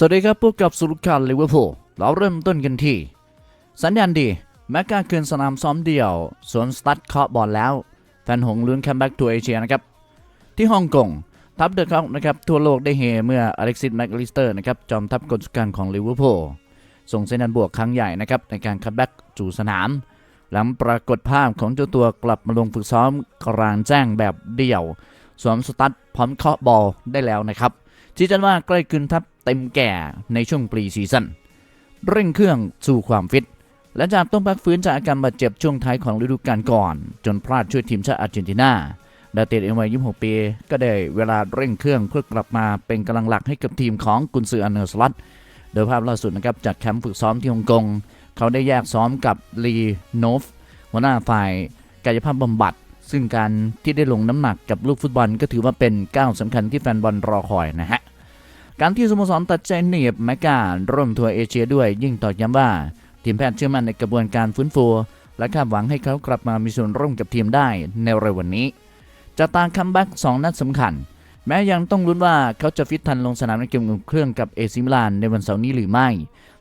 สวัสดีครับพบกับสุรุการลิเวอร์พูลเราเริ่มต้นกันที่ สัญญาณดี แม็กกาคืนสนามซ้อมเดี่ยว สวนสตัดเคาะบอลแล้ว แฟนหงลุ้นคัมแบ็กทัวร์เอเชียนะครับ ที่ฮ่องกง ทัพเดอะคอกนะครับ ทั่วโลกได้เฮเมื่ออเล็กซิสแม็กลิสเตอร์นะครับ จอมทัพกลสุการของลิเวอร์พูลส่งสัญญาณบวกครั้งใหญ่นะครับ ในการคัมแบ็กจู่สนาม หลังปรากฏภาพของเจ้าตัวกลับมาลงฝึกซ้อมกลางแจ้งแบบเดี่ยว สวมสตั๊ดพร้อมเคาะบอลได้แล้วนะครับชี้จันว่าใกล้คืนทัพ เต็มแก่ในช่วงปรีซีซั่นเร่งเครื่องสู่ความฟิต และจากต้องพักฟื้นจากอาการบาดเจ็บช่วงท้ายของฤดูกาลก่อน จนพลาดช่วยทีมชาติอาร์เจนตินาดาเตะเอ็มวัย26 ปี ก็ได้เวลาเร่งเครื่องเพื่อกลับมาเป็นกำลังหลักให้กับทีมของกุนซืออันเนอร์สลัตโดยภาพล่าสุดนะครับจากแคมป์ฝึกซ้อมที่ฮ่องกง เขาได้แยกซ้อมกับลีโนฟหัวหน้าฝ่ายกายภาพบำบัด ซึ่งการที่ได้ลงน้ำหนักกับลูกฟุตบอลก็ถือว่าเป็นก้าวสำคัญที่แฟนบอลรอคอยนะฮะ การที่สโมสรตัดใจหนีบแมกการร่วมทัวร์เอเชียด้วยยิ่งตอกย้ำว่า ทีมแพทย์เชื่อมั่นในกระบวนการฟื้นฟู และคาดหวังให้เขากลับมามีส่วนร่วมกับทีมได้ในเร็ววันนี้จะตามคัมแบ็ก2นัดสำคัญ แม้ยังต้องลุ้นว่าเขาจะฟิตทันลงสนามในเกมอุ่นเครื่องกับเอซิมิลานในวันเสาร์นี้หรือไม่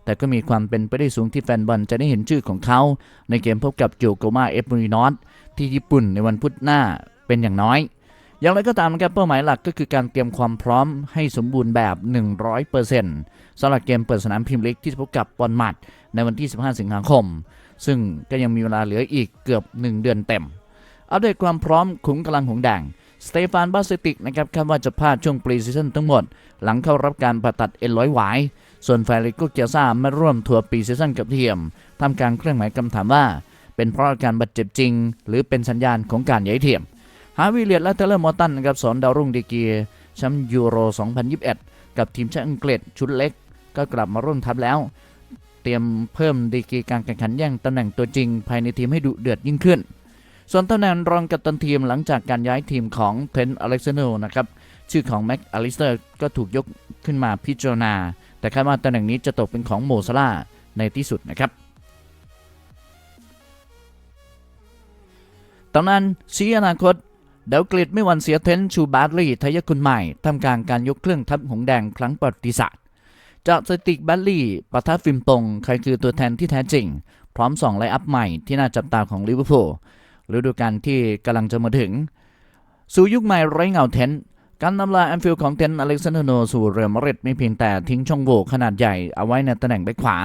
แต่ก็มีความเป็นไปได้สูงที่แฟนบอลจะได้เห็นชื่อของเขา ในเกมพบกับโจโกมาเอฟมูรินอสที่ญี่ปุ่นในวันพุธหน้าเป็นอย่างน้อย อย่างไรก็ตามนะครับเป้าหมายหลักก็คือการเตรียมความพร้อมให้สมบูรณ์แบบ 100%สำหรับเกมเปิดสนามพรีเมียร์ลีกที่จะพบกับบอลมัดในวันที่ 15 สิงหาคม ซึ่งก็ยังมีเวลาเหลืออีกเกือบ 1 เดือนเต็ม อัปเดตความพร้อมขุมกำลังหงแดงสเตฟานบาสติกนะครับคาดว่าจะพลาดช่วงปรีซีซั่นทั้งหมด หลังเข้ารับการผ่าตัดเอ็นร้อยหวาย ส่วนแฟริโกเกียซ่าไม่ร่วมทัวร์ปรีซีซั่นกับทีมทำการเครื่องหมายคำถามว่า เป็นเพราะอาการบาดเจ็บจริง หรือเป็นสัญญาณของการย้ายทีม ฮาวิเลียตและเทเลอร์มอตันครับสอนดาวรุ่งดีกีแชมป์ยูโร 2021 กับทีมชาติอังกฤษชุดเล็ก ก็กลับมาร่วมทัพแล้ว เตรียมเพิ่มดีกีการแข่งขันแย่งตำแหน่งตัวจริง ภายในทีมให้ดุเดือดยิ่งขึ้น ส่วนตำแหน่งรองกัปตันทีมหลังจากการย้ายทีมของเทนอเล็กซานโดนะครับชื่อของแม็กอลิสเตอร์ก็ถูกยกขึ้นมาพิจารณา แต่คาดว่าตำแหน่งนี้จะตกเป็นของโมซาลาในที่สุดนะครับตอนนั้นชี้อนาคต เดวกลิดไม่วันเสียเทนชูบาร์ลี่ทายาคุนใหม่ทำกลารการยกเครื่องทัพหงแดงครั้งประวัติศาสตร์จากสติกบาร์ลี่ปะทะฟิมปง ใครคือตัวแทนที่แท้จริง พร้อมส่องไลอัพใหม่ที่น่าจับตาของลิเวอร์พูลฤดูกาลที่กำลังจะมาถึง สู่ยุคใหม่ไร้เงาเทน การนำลาแอนฟิลของเทนอเล็กซานโดรโนสู่เรอัลมาดริดไม่เพียงแต่ทิ้งช่องโหว่ขนาดใหญ่เอาไว้ในตำแหน่งแบ็คขวา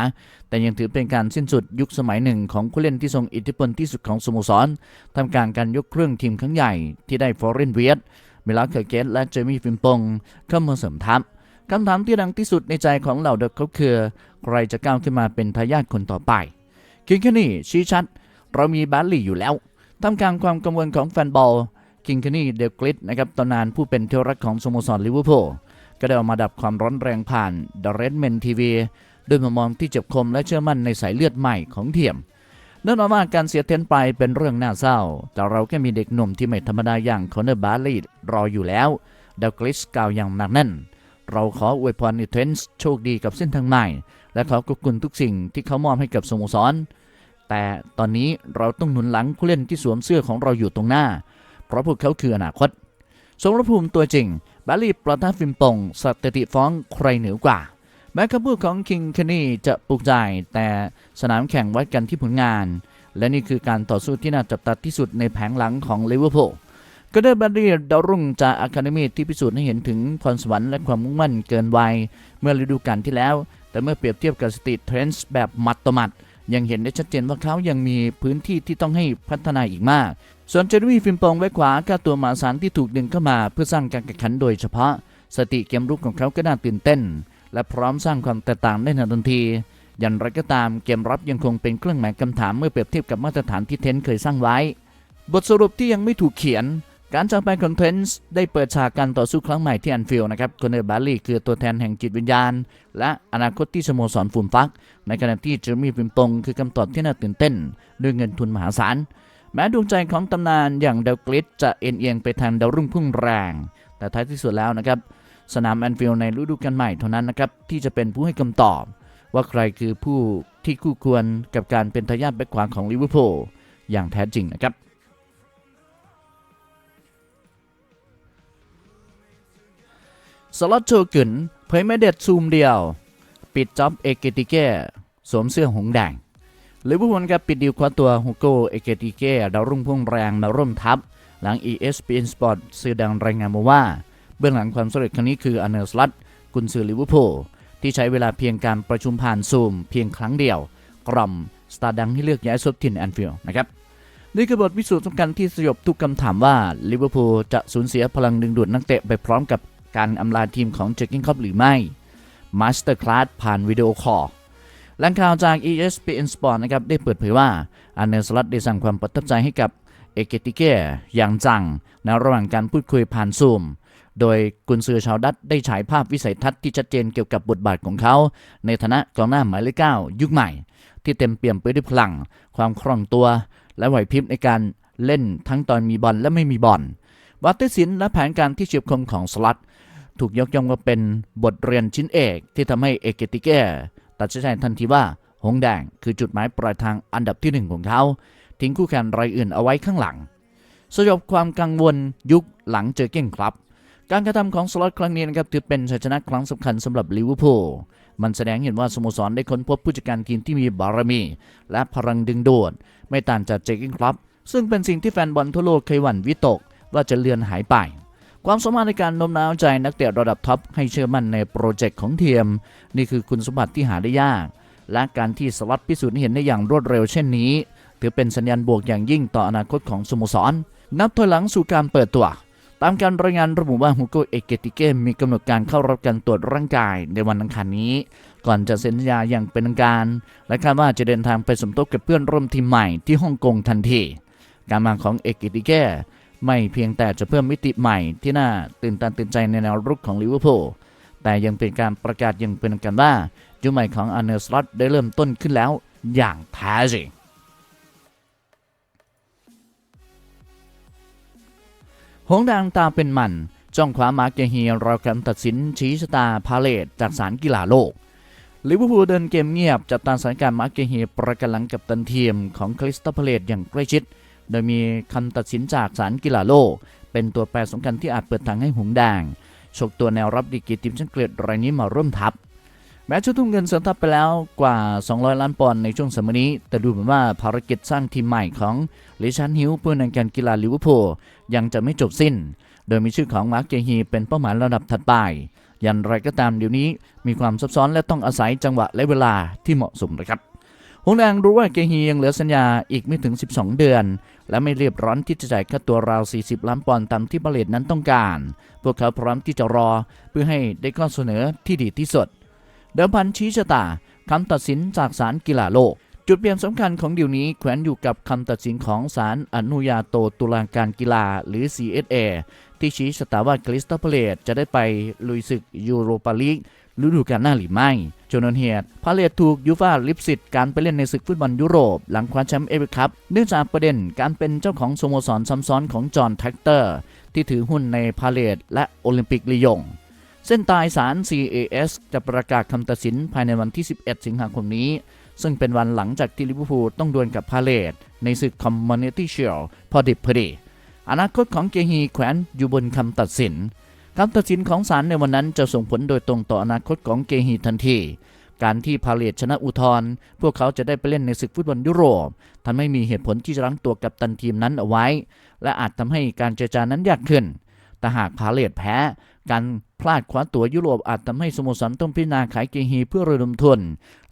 แต่ยังถือเป็นการสิ้นสุดยุคสมัยหนึ่งของผู้เล่นที่ทรงอิทธิพลที่สุดของสโมสรทำการการยกเครื่องทีมครั้งใหญ่ที่ได้ฟอร์เรนเวียตมิลาเคอร์เกตและเจมี่ฟิมปงเข้ามาเสริมทัพคำถามที่ดังที่สุดในใจของเหล่าเด็กเขาคือ ใครจะก้าวขึ้นมาเป็นทายาทคนต่อไปเพียงแค่นี้ชี้ชัด เรามีบาร์ลี่อยู่แล้วทำกลางความกังวลของแฟนบอล คิงคานี่เดลกริดนะครับตำนานผู้เป็นเทวรักของสโมสรลิเวอร์พูลก็ได้ออกมาดับความร้อนแรงผ่านเดอะเรดเมนทีวีด้วยมุมมองที่เจ็บคมและเชื่อมั่นในสายเลือดใหม่ของทีมแน่นอนว่าการเสียเทนไปเป็นเรื่องน่าเศร้า แต่เราก็มีเด็กหนุ่มที่ไม่ธรรมดาอย่างคอนเนอร์บาร์ลีรออยู่แล้วเดลกริสกล่าวอย่างหนักแน่น เราขออวยพรในเทนส์โชคดีกับเส้นทางใหม่ และขอขอบคุณทุกสิ่งที่เขามอบให้กับสโมสร แต่ตอนนี้เราต้องหนุนหลังผู้เล่นที่สวมเสื้อของเราอยู่ตรงหน้า เพราะพวกเขาคืออนาคต สมรภูมิตัวจริงบาลีประทับฟิมปงสถิติฟ้องใครเหนือกว่า แม้คำพูดของคิงคนี่จะปลุกใจแต่สนามแข่งวัดกันที่ผลงาน และนี่คือการต่อสู้ที่น่าจับตาที่สุดในแผงหลังของลิเวอร์พูลก็ได้บาลีดาวรุ่งจากอะคาเดมีที่พิสูจน์ให้เห็นถึงพรสวรรค์และความมุ่งมั่นเกินวัย เมื่อฤดูกาลที่แล้ว แต่เมื่อเปรียบเทียบกับสตีทเทรนส์แบบมัดต่อมัด ยังเห็นได้ชัดเจนว่าเขายังมีพื้นที่ที่ต้องให้พัฒนาอีกมาก ส่วนเจอร์มี่ฟิมปองไว้ขวาค่าตัวมหาศาลที่ถูกดึงเข้ามาเพื่อสร้างการแข่งขันโดยเฉพาะ สติเกมรุกของเขาก็น่าตื่นเต้น และพร้อมสร้างความแตกต่างได้ทันที อย่างไรก็ตามเกมรับยังคงเป็นเครื่องหมายคำถามเมื่อเปรียบเทียบกับมาตรฐานที่เทนเคยสร้างไว้ บทสรุปที่ยังไม่ถูกเขียน การจากไปของเทนส์ได้เปิดฉากการต่อสู้ครั้งใหม่ที่แอนฟิลนะครับคอนเนอร์บาร์ลีคือตัวแทนแห่งจิตวิญญาณ และอนาคตที่สโมสรฟูมฟัก ในขณะที่เจอร์มี่ฟิมปงคือคำตอบที่น่าตื่นเต้น ด้วยเงินทุนมหาศาล แม้ดวงใจของตำนานอย่างเดลกลิสจะเอ็นเอียงไปทางดาวรุ่งพุ่งแรง แต่ท้ายที่สุดแล้วนะครับ สนามแอนฟิลด์ในฤดูกาลใหม่เท่านั้นนะครับ ที่จะเป็นผู้ให้คำตอบ ว่าใครคือผู้ที่คู่ควรกับการเป็นทายาทแบ็คขวาของลิเวอร์พูลอย่างแท้จริงนะครับสล็อตโชกึนเผยไม่เด็ดซูมเดียว ปิดจ็อบเอเกติเก้สวมเสื้อหงส์แดง ลิเวอร์พูลครับปิดดีลคว้าตัวฮูโกเอเกติเก้ดาวรุ่งพุ่งแรงมาร่วมทัพ หลัง ESPN Sport สื่อดังรายงานมาว่า เบื้องหลังความสำเร็จครั้งนี้คืออเนลสลัตกุนซือลิเวอร์พูลที่ใช้เวลาเพียงการประชุมผ่านซูมเพียงครั้งเดียว กล่อมสตาร์ดังให้เลือกย้ายซบทินแอนฟิลด์นะครับนี่คือบทพิสูจน์สำคัญที่สยบทุกคำถามว่าลิเวอร์พูลจะสูญเสียพลังดึงดูดนักเตะไปพร้อมกับการอำลาทีมของเจคกิงคอปหรือไม่มาสเตอร์คลาสผ่านวิดีโอคอล แหล่งข่าวจาก ESPN Sport นะครับได้เปิดเผยว่าอันเนสลัตได้สั่งความประทับใจให้กับเอเกติเก้อย่างจังในระหว่างการพูดคุยผ่านซูม โดยกุนซือชาวดัตได้ฉายภาพวิสัยทัศน์ที่ชัดเจนเกี่ยวกับบทบาทของเขา ในฐานะกองหน้าหมายเลขเก้ายุคใหม่ ที่เต็มเปี่ยมไปด้วยพลัง ความคล่องตัว และไหวพริบในการเล่นทั้งตอนมีบอลและไม่มีบอลวัตถุศิลป์และแผนการที่เฉียบคมของสลัด ถูกยกย่องว่าเป็นบทเรียนชิ้นเอกที่ทำให้เอเกติเก้ ตัดสินใจทันทีว่า หงแดงคือจุดหมายปลายทางอันดับที่หนึ่งของเขา ทิ้งคู่แข่งรายอื่นเอาไว้ข้างหลัง สยบความกังวลยุคหลังเจอเก้งครับ การกระทำของสล็อตครั้งนี้นะครับถือเป็นชัยชนะครั้งสำคัญสำหรับลิเวอร์พูลมันแสดงเห็นว่าสโมสรได้ค้นพบผู้จัดการทีมที่มีบารมี และพลังดึงดูดไม่ต่างจากเจกิ้งครับ ซึ่งเป็นสิ่งที่แฟนบอลทั่วโลกเคยหวั่นวิตก ว่าจะเลือนหายไป ความสามารถในการโน้มน้าวใจนักเตะระดับท็อปให้เชื่อมั่นในโปรเจกต์ของทีมนี่คือคุณสมบัติที่หาได้ยาก และการที่สล็อตพิสูจน์เห็นได้อย่างรวดเร็วเช่นนี้ ถือเป็นสัญญาณบวกอย่างยิ่งต่ออนาคตของสโมสร นับถอยหลังสู่การเปิดตัว ตามการรายงานระบุว่าฮูโกเอเกติเกมีกำหนดการเข้ารับการตรวจร่างกายในวันอังคารนี้ ก่อนจะเซ็นสัญญาอย่างเป็นทางการ และคาดว่าจะเดินทางไปสมทบกับเพื่อนร่วมทีมใหม่ที่ฮ่องกงทันทีการมาของเอเกติเก ไม่เพียงแต่จะเพิ่มมิติใหม่ที่น่าตื่นตาตื่นใจในแนวรุกของลิเวอร์พูลแต่ยังเป็นการประกาศอย่างเป็นการว่ายุคใหม่ของอาร์เนลสลอตได้เริ่มต้นขึ้นแล้วอย่างแท้จริงหงส์แดงตาเป็นมัน จ้องขวามาเกเฮียรอการตัดสินชี้ชะตาพาเลตจากสารกีฬาโลกลิเวอร์พูลเดินเกมเงียบจับตาสถานการณ์มาเกเฮียประกันหลังกับตันเทียมของคริสตัลพาเลตอย่างใกล้ชิด โดยมีคำตัดสินจากสารกีฬาโลก เป็นตัวแปรสำคัญที่อาจเปิดทางให้หงแดงฉกตัวแนวรับดีกีทีมชั้นเกรดรายนี้มาร่วมทัพ แม้จะทุ่มเงินเสริมทัพไปแล้วกว่า 200 ล้านปอนด์ในช่วงสมัยนี้ แต่ดูเหมือนว่าภารกิจสร้างทีมใหม่ของลิชันฮิวเพื่อในการกีฬาลิเวอร์พูลยังจะไม่จบสิ้น โดยมีชื่อของมาร์กเกฮีเป็นเป้าหมายระดับถัดไปอย่างไรก็ตามเดี๋ยวนี้มีความซับซ้อนและต้องอาศัยจังหวะและเวลาที่เหมาะสมนะครับ หงแดงรู้ว่าเกฮียังเหลือสัญญาอีกไม่ถึง 12 เดือน และไม่เรียบร้อนที่จะจ่ายค่าตัวราว 40 ล้านปอนด์ตามที่บาเลตนั้นต้องการ พวกเขาพร้อมที่จะรอเพื่อให้ได้ข้อเสนอที่ดีที่สุด เดิมพันชี้ชะตาคำตัดสินจากศาลกีฬาโลก จุดเปลี่ยนสำคัญของดีลนี้แขวนอยู่กับคำตัดสินของศาลอนุญาโตตุลาการกีฬาหรือ CSA ที่ชี้ชะตาว่าคริสตัลพาเลตจะได้ไปลุยศึกยูโรปาลีก ฤดูกาลหน้าหรือไม่จนวนเหตุพาเลตถูกยูฟาลิปสิตการไปเล่นในศึกฟุตบอลยุโรป หลังคว้าแชมป์เอฟเอคัพเนื่องจากประเด็นการเป็นเจ้าของสโมสรซ้ำซ้อนของจอห์นแท็กเตอร์ ที่ถือหุ้นในพาเลตและโอลิมปิกลียง เส้นตายศาล CAS จะประกาศคำตัดสินภายในวันที่ 11 สิงหาคมนี้ ซึ่งเป็นวันหลังจากที่ลิเวอร์พูลต้องดวลกับพาเลตในศึก Community Shield พอดิบพอดีอนาคตของเกฮีแขวนอยู่บนคำตัดสิน คำตัดสินของศาลในวันนั้นจะส่งผลโดยตรงต่ออนาคตของเกฮีทันที การที่พาเลตชนะอุทธรพวกเขาจะได้ไปเล่นในศึกฟุตบอลยุโรปทำให้มีเหตุผลที่จะรั้งตัวกับตันทีมนั้นเอาไว้ และอาจทำให้การเจรจานั้นยากขึ้น แต่หากพาเลตแพ้ การพลาดคว้าตั๋วยุโรปอาจทำให้สโมสรต้องพิจารณาขายเกฮีเพื่อระดมทุน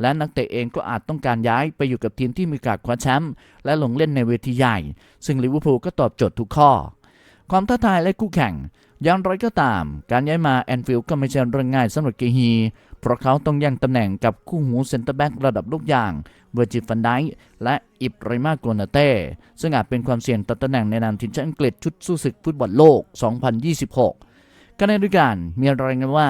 และนักเตะเองก็อาจต้องการย้ายไปอยู่กับทีมที่มีโอกาสคว้าแชมป์และลงเล่นในเวทีใหญ่ ซึ่งลิเวอร์พูลก็ตอบโจทย์ทุกข้อความท้าทายและคู่แข่ง อย่างไรก็ตาม การย้ายมาแอนฟิลด์ก็ไม่ใช่เรื่องง่ายสำหรับเกฮี เพราะเขาต้องแย่งตำแหน่งกับคู่หูเซนเตอร์แบ็กระดับลูกอย่างเวอร์จิฟันไดและอิบไรมาโกนาเต้ ซึ่งอาจเป็นความเสี่ยงต่อตำแหน่งในนามทีมชาติอังกฤษชุดสู้ศึกฟุตบอลโลก 2026ขณะเดียกันมีรายงานว่า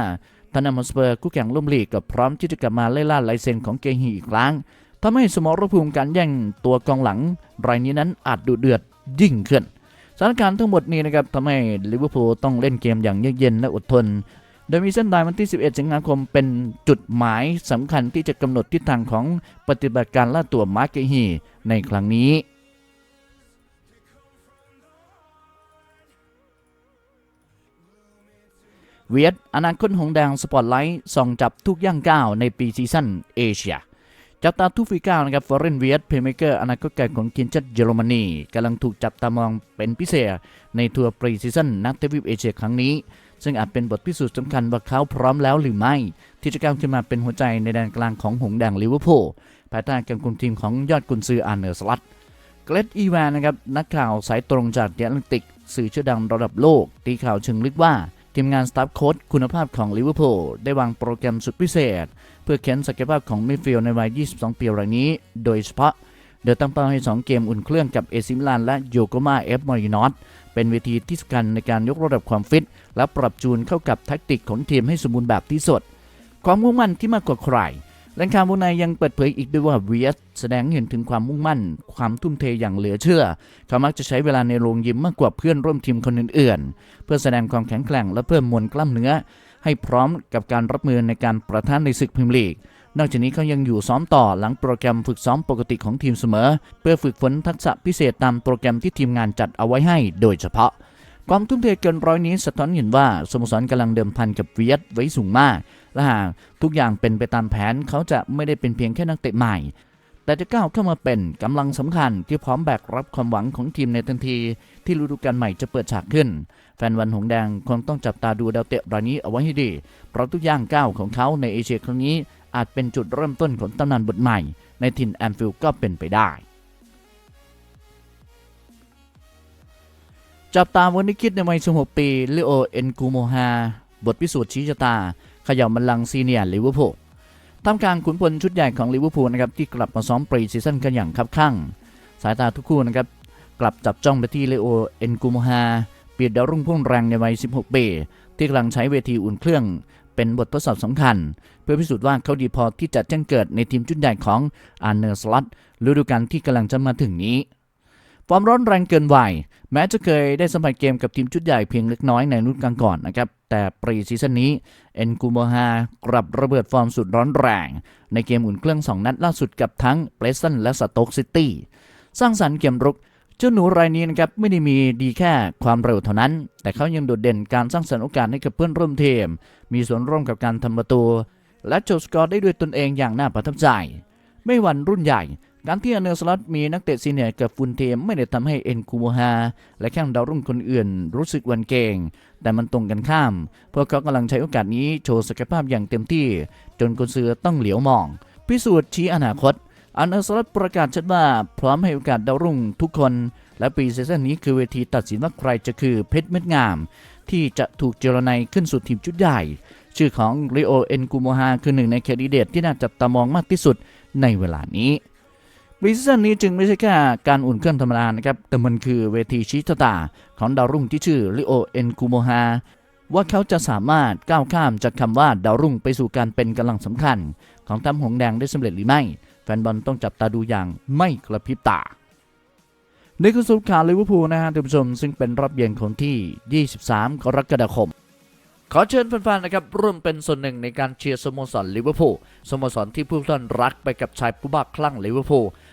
ทานามอสเปอร์คู่แข่งร่วมลีกก็พร้อมที่จะกลับมาไล่ล่าลายเซ็นของเกฮีอีกครั้งทำให้สมรภูมิการแย่งตัวกองหลัง รายนี้นั้นอาจดุเดือดยิ่งขึ้น สถานการณ์ทั้งหมดนี้นะครับทำให้ลิเวอร์พูลต้องเล่นเกมอย่างเยือกเย็นและอดทน โดยมีเส้นตายวันที่ 11 สิงหาคมเป็นจุดหมายสำคัญที่จะกำหนดทิศทางของปฏิบัติการล่าตัวมาร์เกฮีในครั้งนี้เวียดอนาคตหงแดงสปอตไลท์ส่องจับทุกย่างก้าวในปีซีซั่นเอเชีย จับตาทุกฝีก้านะครับฟอร์เรนเวียดเพลย์เมเกอร์อนาคตไกลของทีมชาติเยอรมนีกำลังถูกจับตามองเป็นพิเศษ ในทัวร์ปรีซีซั่นนัดเทวีปเอเชียครั้งนี้ ซึ่งอาจเป็นบทพิสูจน์สำคัญว่าเขาพร้อมแล้วหรือไม่ ที่จะก้าวขึ้นมาเป็นหัวใจในแดนกลางของหงแดงลิเวอร์พูลภายใต้การคุมทีมของยอดกุนซืออาร์เนอร์สลัดเกรดอีแวนนะครับนักข่าวสายตรงจากเดอันติกสื่อชื่อดังระดับโลกตีข่าวเชิงลึกว่า ทีมงานสตาฟโค้ชคุณภาพของลิเวอร์พูลได้วางโปรแกรมสุดพิเศษ เพื่อเค้นศักยภาพของมิดฟิลด์ในวัย 22 ปีรายนี้ โดยเฉพาะเดี๋ยวตั้งเป้าให้ 2 เกมอุ่นเครื่องกับเอซิมิลานและโยโกมาเอฟมอรินอตเป็นเวทีที่สำคัญในการยกระดับความฟิต และปรับจูนเข้ากับแทคติกของทีมให้สมบูรณ์แบบที่สุด ความมุ่งมั่นที่มากกว่าใคร แหล่งข่าววงในยังเปิดเผยอีกด้วยว่าเวียสแสดงเห็นถึงความมุ่งมั่น ความทุ่มเทอย่างเหลือเชื่อ เขามักจะใช้เวลาในโรงยิมมากกว่าเพื่อนร่วมทีมคนอื่นๆ เพื่อแสดงความแข็งแกร่งและเพิ่มมวลกล้ามเนื้อ ให้พร้อมกับการรับมือในการประทานในศึกพรีเมียร์ลีกนอกจากนี้เขายังอยู่ซ้อมต่อหลังโปรแกรมฝึกซ้อมปกติของทีมเสมอ เพื่อฝึกฝนทักษะพิเศษตามโปรแกรมที่ทีมงานจัดเอาไว้ให้ โดยเฉพาะ ความทุ่มเทเกินร้อยนี้สะท้อนเห็นว่าสโมสรกำลังเดิมพันกับเวียดไว้สูงมาก และหากทุกอย่างเป็นไปตามแผนเขาจะไม่ได้เป็นเพียงแค่นักเตะใหม่ แต่จะก้าวเข้ามาเป็นกำลังสำคัญที่พร้อมแบกรับความหวังของทีมในทันที ที่ฤดูกาลใหม่จะเปิดฉากขึ้น แฟนวันหงแดงคงต้องจับตาดูดาวเตะรายนี้เอาไว้ให้ดี เพราะทุกย่างก้าวของเขาในเอเชียครั้งนี้อาจเป็นจุดเริ่มต้นของตำนานบทใหม่ ในถิ่นแอมฟิลด์ก็เป็นไปได้จับตาวันนี้คิดในวัย16ปีลิโอ เอ็นกูโมฮา บทพิสูจน์ชี้ชะตา ขย่าบัลลังก์ซีเนียร์ลิเวอร์พูลท่ามกลางขุนพลชุดใหญ่ของลิเวอร์พูลนะครับที่กลับมาซ้อมปรีซีซั่นกันอย่างคับคั่ง สายตาทุกคู่นะครับกลับจับจ้องไปที่เลโอเอ็นกูโมฮาเปียดดาวรุ่งพุ่งแรงในวัย 16 ปีที่กำลังใช้เวทีอุ่นเครื่อง เป็นบททดสอบสำคัญ เพื่อพิสูจน์ว่าเขาดีพอที่จะแจ้งเกิดในทีมชุดใหญ่ของอาร์เนอร์สลัตฤดูกาลที่กำลังจะมาถึงนี้ ความร้อนแรงเกินวัยแม้จะเคยได้สัมผัสเกมกับทีมชุดใหญ่เพียงเล็กน้อยในรุ่นกลางก่อนนะครับ แต่ปรีซีซั่นนี้เอ็นกูโมฮากลับระเบิดฟอร์มสุดร้อนแรง ในเกมอุ่นเครื่อง 2 นัดล่าสุดกับทั้งเปรสตันและสโต๊กซิตี้สร้างสรรค์เกมรุกเจ้าหนูรายนี้นะครับไม่ได้มีดีแค่ความเร็วเท่านั้น แต่เขายังโดดเด่นการสร้างสรรค์โอกาสให้กับเพื่อนร่วมทีม มีส่วนร่วมกับการทำประตู และโจสกอร์ได้ด้วยตนเองอย่างน่าประทับใจ ไม่หวั่นรุ่นใหญ่ การที่อเนอร์สล็อตมีนักเตะซีเนียร์กับฟุนเทมไม่ได้ทำให้เอ็นคูโมฮาและแข้งดาวรุ่งคนอื่นรู้สึกวันเก่ง แต่มันตรงกันข้าม พวกเขากำลังใช้โอกาสนี้โชว์ศักยภาพอย่างเต็มที่ จนกุนซือต้องเหลียวมอง พิสูจน์ชี้อนาคตอเนอร์สล็อตประกาศชัดว่าพร้อมให้โอกาสดาวรุ่งทุกคน และปีเซซั่นนี้คือเวทีตัดสินว่าใครจะคือเพชรเม็ดงาม ที่จะถูกเจรไนขึ้นสู่ทีมชุดใหญ่ชื่อของริโอเอ็นกูโมฮาคือหนึ่งในแคนดิเดตที่น่าจับตามองมากที่สุดในเวลานี้ ปีซีซั่นนี้จึงไม่ใช่แค่การอุ่นเครื่องธรรมดานะครับ แต่มันคือเวทีชี้ชะตาของดาวรุ่งที่ชื่อริโอเอ็นกูโมฮาว่าเขาจะสามารถก้าวข้ามจากคำว่าดาวรุ่งไปสู่การเป็นกำลังสำคัญ ของทัพหงแดงได้สำเร็จหรือไม่ แฟนบอลต้องจับตาดูอย่างไม่กระพริบตานี่คือสรุปข่าวลิเวอร์พูลนะฮะท่านผู้ชมซึ่งเป็นรอบเย็นของที่ 23 กรกฎาคม ขอเชิญแฟนๆนะครับร่วมเป็นส่วนหนึ่งในการเชียร์สโมสรลิเวอร์พูลสโมสรที่ผู้ท่านรักไปกับชายผู้บ้าคลั่งลิเวอร์พูล